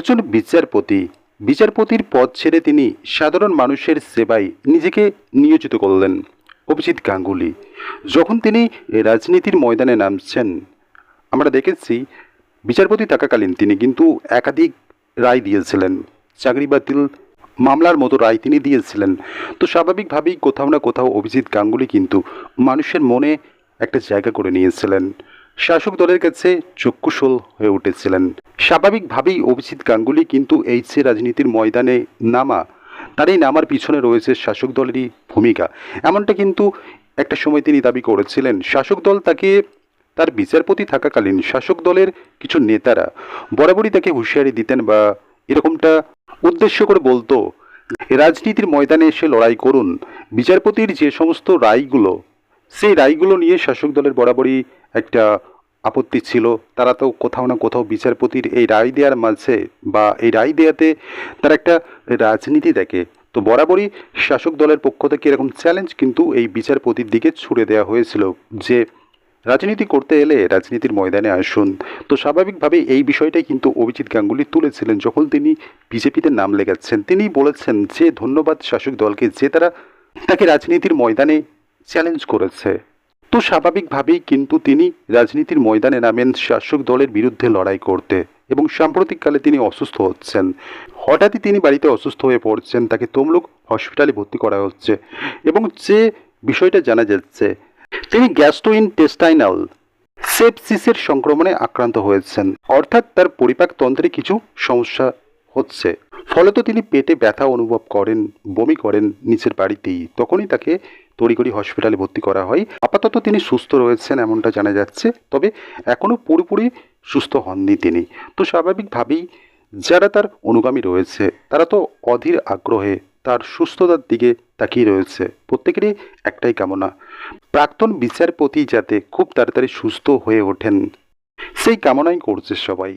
একজন বিচারপতি। বিচারপতির পদ ছেড়ে তিনি সাধারণ মানুষের সেবায় নিজেকে নিয়োজিত করলেন। অভিজিৎ গাঙ্গুলি, যখন তিনি রাজনীতির ময়দানে নামছেন, আমরা দেখেছি বিচারপতি থাকাকালীন তিনি কিন্তু একাধিক রায় দিয়েছিলেন। চাকরি বাতিল মামলার মতো রায় তিনি দিয়েছিলেন। তো স্বাভাবিকভাবেই কোথাও না কোথাও অভিজিৎ গাঙ্গুলি কিন্তু মানুষের মনে একটা জায়গা করে নিয়েছিলেন। শাসক দলের কাছে চক্ষুশোল হয়ে উঠেছিলেন। স্বাভাবিকভাবেই অভিজিৎ গাঙ্গুলি কিন্তু এই যে রাজনীতির ময়দানে নামা তার এই নামার পিছনে রয়েছে শাসক দলেরই ভূমিকা। এমনটা কিন্তু একটা সময় তিনি দাবি করেছিলেন। শাসক দল তাকে, তার বিচারপতি থাকাকালীন শাসক দলের কিছু নেতারা বরাবরই তাকে হুঁশিয়ারি দিতেন বা এরকমটা উদ্দেশ্য করে বলতো, রাজনীতির ময়দানে এসে লড়াই করুন। বিচারপতির যে সমস্ত রায়গুলো, সেই রায়গুলো নিয়ে শাসক দলের বরাবরই একটা আপত্তি ছিল। তারা তো কোথাও না কোথাও বিচারপতির এই রায় দেওয়ার মাঝে বা এই রায় দেওয়াতে তারা একটা রাজনীতি দেখে। তো বরাবরই শাসক দলের পক্ষ থেকে এরকম চ্যালেঞ্জ কিন্তু এই বিচারপতির দিকে ছুড়ে দেওয়া হয়েছিল যে রাজনীতি করতে এলে রাজনীতির ময়দানে আসুন। তো স্বাভাবিকভাবে এই বিষয়টাই কিন্তু অভিজিৎ গাঙ্গুলি তুলেছিলেন যখন তিনি বিজেপিতে নাম লেগাচ্ছেন। তিনি বলেছেন যে ধন্যবাদ শাসক দলকে যে তারা তাকে রাজনীতির ময়দানে চ্যালেঞ্জ করেছে। তো স্বাভাবিকভাবেই কিন্তু তিনি রাজনীতির ময়দানে নামেন শাসক দলের বিরুদ্ধে লড়াই করতে এবং সাম্প্রতিককালে তিনি অসুস্থ হচ্ছেন। হঠাৎই তিনি বাড়িতে অসুস্থ হয়ে পড়ছেন, তাকে তমলুক হসপিটালে ভর্তি করা হচ্ছে এবং যে বিষয়টা জানা যাচ্ছে, তিনি গ্যাস্ট্রোইনটেস্টাইনাল সেপসিসের সংক্রমণে আক্রান্ত হয়েছেন। অর্থাৎ তার পরিপাকতন্ত্রে কিছু সমস্যা হচ্ছে। ফলত তিনি পেটে ব্যথা অনুভব করেন, বমি করেন নিচের বাড়িতেই। তখনই তাকে তড়িঘড়ি হসপিটালে ভর্তি করা হয়। আপাতত তিনি সুস্থ রয়েছেন এমনটা জানা যাচ্ছে, তবে এখনও পুরোপুরি সুস্থ হননি তিনি। তো স্বাভাবিকভাবেই যারা তার অনুগামী রয়েছে, তারা তো অধীর আগ্রহে তার সুস্থতার দিকে তাকিয়ে রয়েছে। প্রত্যেকেরই একটাই কামনা, প্রাক্তন বিচারপতি যাতে খুব তাড়াতাড়ি সুস্থ হয়ে ওঠেন, সেই কামনাই করছে সবাই।